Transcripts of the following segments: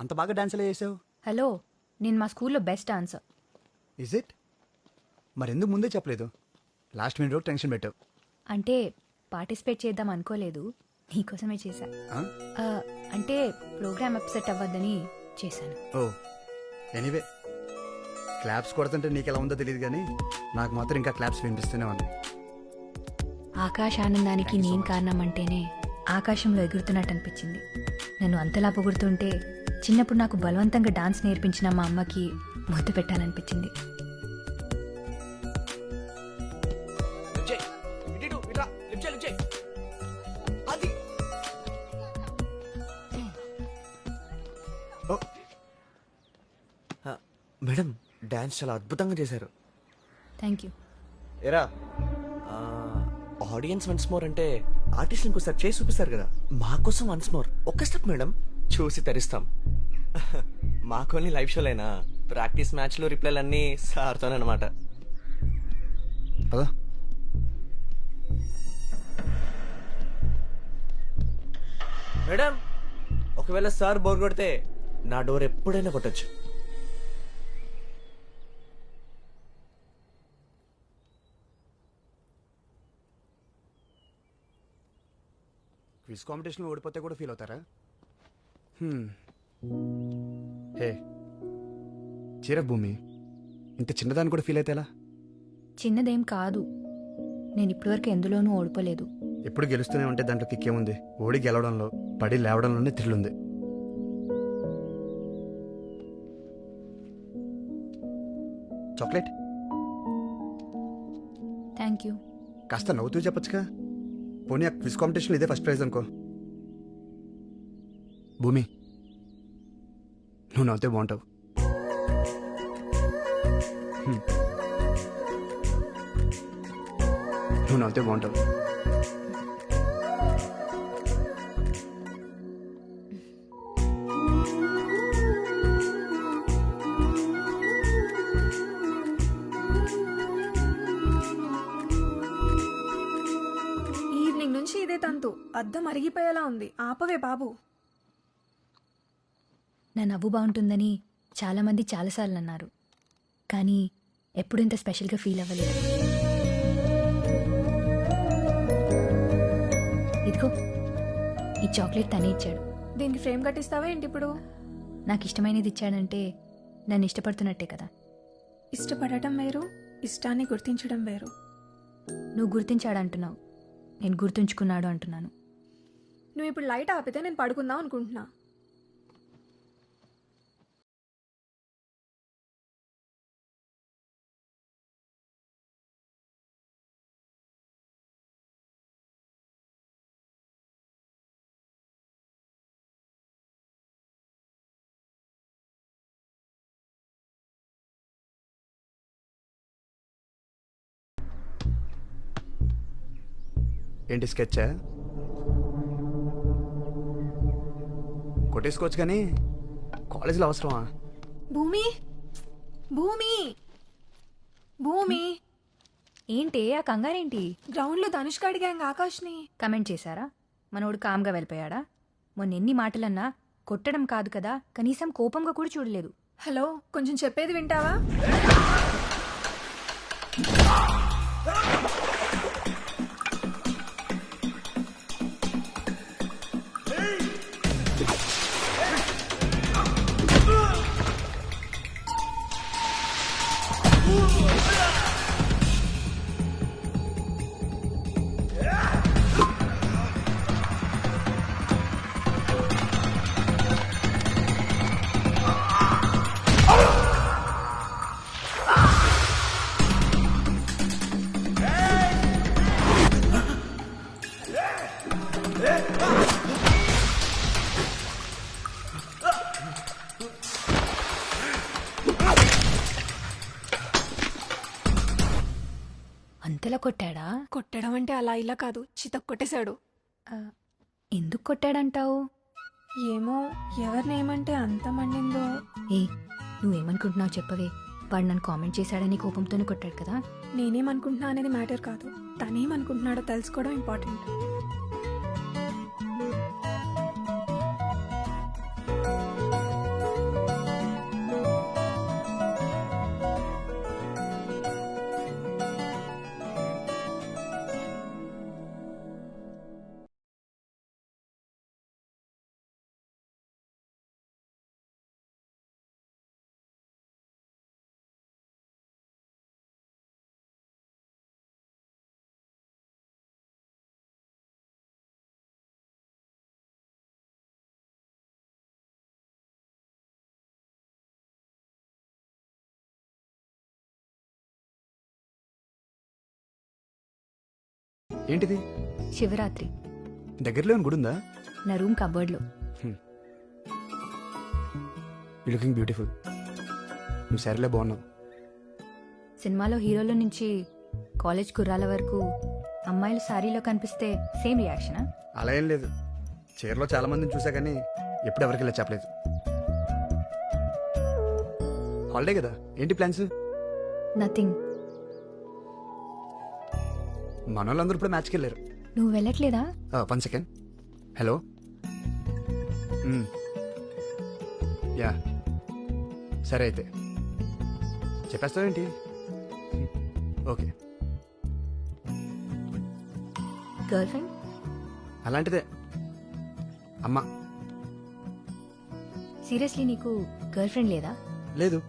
అంత బాగా డాన్స్ ఎలా చేసావు? హలో నేను మా స్కూల్లో బెస్ట్ డాన్సర్. ఇజ్ ఇట్ మరెందుకు ముందే చెప్పలేదు? లాస్ట్ మినిట్ వరకు టెన్షన్ పెట్టావు. అంటే పార్టిసిపేట్ చేద్దాం అనుకోలేదు నీకోసమే చేశా. ఆ? అంటే ప్రోగ్రామ్ అప్సెట్ అవ్వద్దని చేశాను. ఓ ఎనీవే. క్లాప్స్ కొడుతుంటే నీకు ఎలా ఉందో తెలియదు కానీ నాకు మాత్రం ఇంకా క్లాప్స్ వినిపిస్తూనే ఉంది ఆకాశ ఆనందానికి నేను కారణం అంటేనే ఆకాశంలో ఎగురుతున్నట్టు అనిపించింది. నన్ను అంతలా పొగుడుతుంటే చిన్నప్పుడు నాకు బలవంతంగా డాన్స్ నేర్పించిన మా అమ్మకి ముద్దు పెట్టాలనిపించింది. మేడం డాన్స్ చాలా అద్భుతంగా చేశారు. థ్యాంక్ యూ ఎరా ఆడియన్స్ వన్స్ మోర్ అంటే ఆర్టిస్ట్ ఇంకోసారి చేసి చూపిస్తారు కదా. మా కోసం వన్స్ మోర్. ఒక్క స్టెప్ మేడం చూసి తరిస్తాం. మాకోని లైవ్ షోలైనా. ప్రాక్టీస్ మ్యాచ్లు రిప్లైలు అన్నీ సార్తోనమాట పదా. మేడం ఒకవేళ సార్ బోర్ కొడితే నా డోర్ ఎప్పుడైనా కొట్టచ్చు. క్విజ్ కాంపిటీషన్లో ఓడిపోతే కూడా ఫీల్ అవుతారా? హ్మ్. హే చీర భూమి ఇంత చిన్నదాన్ని కూడా ఫీల్ అయితే ఎలా చిన్నదేం కాదు. నేను ఇప్పటివరకు ఎందులోనూ ఓడిపోలేదు. ఎప్పుడు గెలుస్తూనే ఉంటే దాంట్లో కిక్కేముంది ఓడి గెలవడంలో పడి లేవడంలోనే థ్రిల్ ఉంది. చాక్లెట్ థ్యాంక్ యూ కాస్త నవ్వుతూ చెప్పొచ్చుగా. పోనీ ఆ క్విజ్ కాంపిటీషన్ ఇదే ఫస్ట్ ప్రైజ్ అనుకో. భూమి నువ్వు నవ్వుతే బాగుంటావు. నువ్వు నవ్వుతే బాగుంటావు. ఈవినింగ్ నుంచి ఇదే తంతు. అద్దం అరిగిపోయేలా ఉంది. ఆపవే బాబు. నా నవ్వు బాగుంటుందని చాలామంది చాలాసార్లు అన్నారు కానీ ఎప్పుడు ఇంత స్పెషల్గా ఫీల్ అవ్వలేదు. ఇదిగో ఈ చాక్లెట్ తనే ఇచ్చాడు. దీనికి ఫ్రేమ్ కట్టిస్తావా ఏంటి ఇప్పుడు? నాకు ఇష్టమైనది ఇచ్చాడంటే నన్ను ఇష్టపడుతున్నట్టే కదా. ఇష్టపడటం వేరు ఇష్టాన్ని గుర్తించడం వేరు. నువ్వు గుర్తించాడు అంటున్నావు. నేను గుర్తుంచుకున్నాడు అంటున్నాను. నువ్వు ఇప్పుడు లైట్ ఆపితే నేను పడుకుందాం అనుకుంటున్నా. ఏంటి స్కెచ్చా కొట్టేసుకోవచ్చు కానీ కాలేజీలో అవసరమా? భూమి? భూమి? భూమి? ఏంటి? ఆ కంగారేంటి? గ్రౌండ్లో ధనుష్క అడిగాంగ ఆకాష్ని. కమెంట్ చేశారా? మనోడు కామ్గా వెళ్ళిపోయాడా? మొన్న ఎన్ని మాటలన్నా కొట్టడం కాదు కదా కనీసం కోపంగా కూడా చూడలేదు. హలో కొంచెం చెప్పేది వింటావా? అంతలా కొట్టాడా? కొట్టడం అంటే అలా ఇలా కాదు చితక్ కొట్టేశాడు. ఆ, ఎందుకు కొట్టాడంటావు? ఏమో ఎవరిని ఏమంటే అంత మండిందో. ఏ నువ్వేమనుకుంటున్నావు చెప్పవే. వాడు నన్ను కామెంట్ చేశాడని కోపంతోనే కొట్టాడు కదా. నేనేమనుకుంటున్నా అనేది మ్యాటర్ కాదు. తనేమనుకుంటున్నాడో తెలుసుకోవడం ఇంపార్టెంట్. ఏంటిది? శివరాత్రి. దగ్గరలో గుడి ఉందా నా రూమ్ కబోర్డ్లో. యూ లుకింగ్ బ్యూటిఫుల్ నువ్వు సరేలే బాగున్నావు. సినిమాలో హీరోల నుంచి కాలేజ్ కుర్రాల వరకు అమ్మాయిలు సారీలో కనిపిస్తే సేమ్ రియాక్షనా? అలా ఏం లేదు. చీరలో చాలా మందిని చూసా కానీ ఎప్పుడు ఎవరికి ఇలా చెప్పలేదు. హాలిడే కదా? ఏంటి ప్లాన్స్? నథింగ్ మన వాళ్ళందరూ ఇప్పుడు మ్యాచ్కి వెళ్ళారు నువ్వు వెళ్ళట్లేదా? వన్ సెకండ్ హలో యా సరే అయితే. చెప్పేస్తావేంటి? ఓకే గర్ల్ ఫ్రెండ్ అలాంటిదే. అమ్మా. సీరియస్లీ నీకు గర్ల్ ఫ్రెండ్ లేదా? లేదు.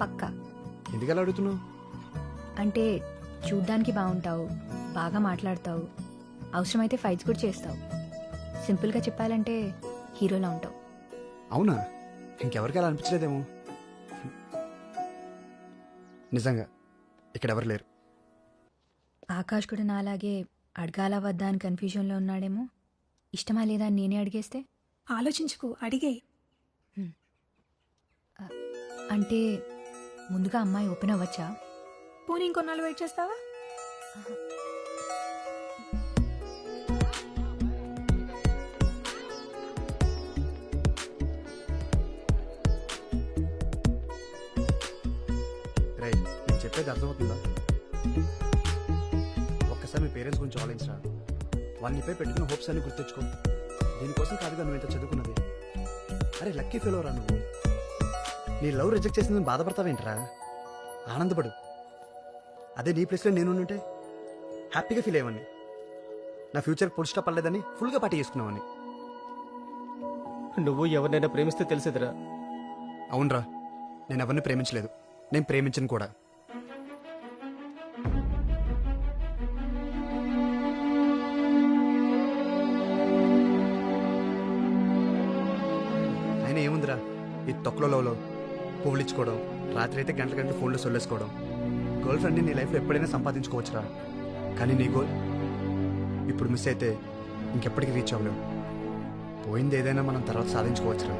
పక్కా. ఎందుకు అలా అడుగుతున్నావు? అంటే చూడ్డానికి బాగుంటావు బాగా మాట్లాడతావు అవసరమైతే ఫైట్స్ కూడా చేస్తావు. సింపుల్గా చెప్పాలంటే హీరోలా ఉంటావు. అవునా? ఇంకెవరికి అలా అనిపించలేదేమో? నిజంగా ఇక్కడ ఎవరు లేరు. ఆకాష్ కూడా నాలాగే అడగాల వద్దా అని కన్ఫ్యూజన్లో ఉన్నాడేమో? ఇష్టమా లేదా అని నేనే అడిగేస్తే? ఆలోచించుకు అడిగే. అంటే ముందుగా అమ్మాయి ఓపెన్ అవ్వచ్చా? పోనీ ఇంకొన్నాళ్ళు వెయిట్ చేస్తావా? రై నేను చెప్పేది అర్థమవుతుందా? ఒక్కసారి మీ పేరెంట్స్ గురించి ఆలోచించరా. వాళ్ళు నీపై పెట్టిన హోప్స్ అన్ని గుర్తెచ్చుకో. దీనికోసం కాదుగా నువ్వు ఇంత చదువుకున్నది. అరే లక్కీ ఫెలోరా నువ్వు. నీ లవ్ రిజెక్ట్ చేసిందని బాధపడతావేంట్రా? ఆనందపడు. అదే నీ ప్లేస్లో నేను ఉంటే హ్యాపీగా ఫీల్ అయ్యేవాడిని. నా ఫ్యూచర్ ఫుల్ స్టాప్ అవ్వలేదని ఫుల్గా పార్టీ చేసుకున్నావని నువ్వు ఎవరినైనా ప్రేమిస్తే తెలిసేదిరా. అవునరా నేను ఎవరిని ప్రేమించలేదు. నేను ప్రేమించను కూడా. ఆయన ఏముందిరా ఈ తొక్కలలో పువ్వులు ఇచ్చుకోవడం రాత్రి అయితే గంటల గంటలు ఫోన్లో సొల్లేసుకోవడం. గర్ల్ ఫ్రెండ్ని నీ లైఫ్లో ఎప్పుడైనా సంపాదించుకోవచ్చురా. కానీ నీ గోల్? ఇప్పుడు మిస్ అయితే ఇంకెప్పటికీ రీచ్ అవ్వలేవు. పోయింది ఏదైనా మనం తర్వాత సాధించుకోవచ్చురా.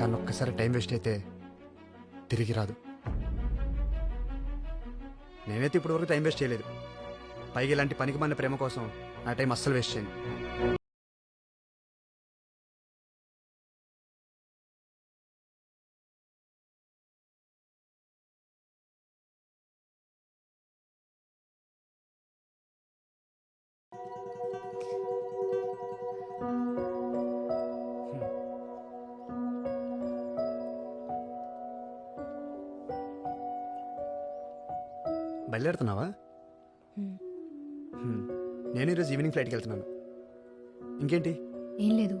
కానీ ఒక్కసారి టైం వేస్ట్ అయితే తిరిగి రాదు. నేనైతే ఇప్పటివరకు టైం వేస్ట్ చేయలేదు. పైగా ఇలాంటి పనికి మన ప్రేమ కోసం నా టైం అస్సలు వేస్ట్ చేయను. బయలుదేరుతున్నావా. నేను ఈరోజు ఈవినింగ్ ఫ్లైట్కి వెళ్తున్నాను. ఇంకేంటి? ఏం లేదు.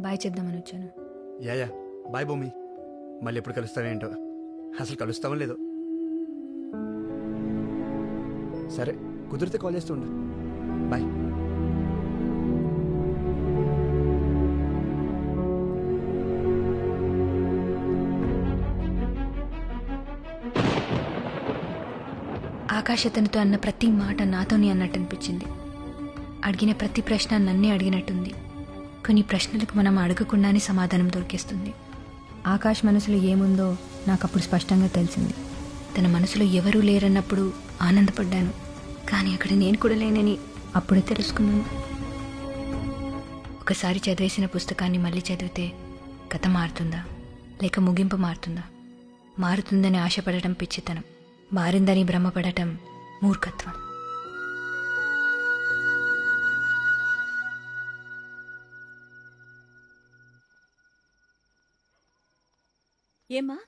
బాయ్ చెప్దామని వచ్చాను. Yeah yeah. బాయ్ భూమి. మళ్ళీ ఎప్పుడు కలుస్తావేంటో అసలు కలుస్తావో లేదో. సరే కుదిరితే కాల్ చేస్తుండు బాయ్. ఆకాశ అతనితో అన్న ప్రతి మాట నాతోనే అన్నట్టు అనిపించింది అడిగిన ప్రతి ప్రశ్న నన్నే అడిగినట్టుంది. కొన్ని ప్రశ్నలకు మనం అడగకుండానే సమాధానం దొరికేస్తుంది. ఆకాష్ మనసులో ఏముందో నాకు అప్పుడు స్పష్టంగా తెలిసింది. తన మనసులో ఎవరూ లేరన్నప్పుడు ఆనందపడ్డాను. కానీ అక్కడ నేను కూడా లేనని అప్పుడే తెలుసుకున్నాను. ఒకసారి చదివేసిన పుస్తకాన్ని మళ్ళీ చదివితే కథ మారుతుందా? లేక ముగింపు మారుతుందా? మారుతుందని ఆశపడటం పిచ్చితనం. మారిందని భ్రమపడటం మూర్ఖత్వం. ఏమ్మా?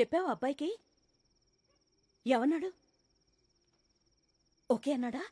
చెప్పావు అబ్బాయికి? ఎవన్నాడు? ఓకే అన్నాడా?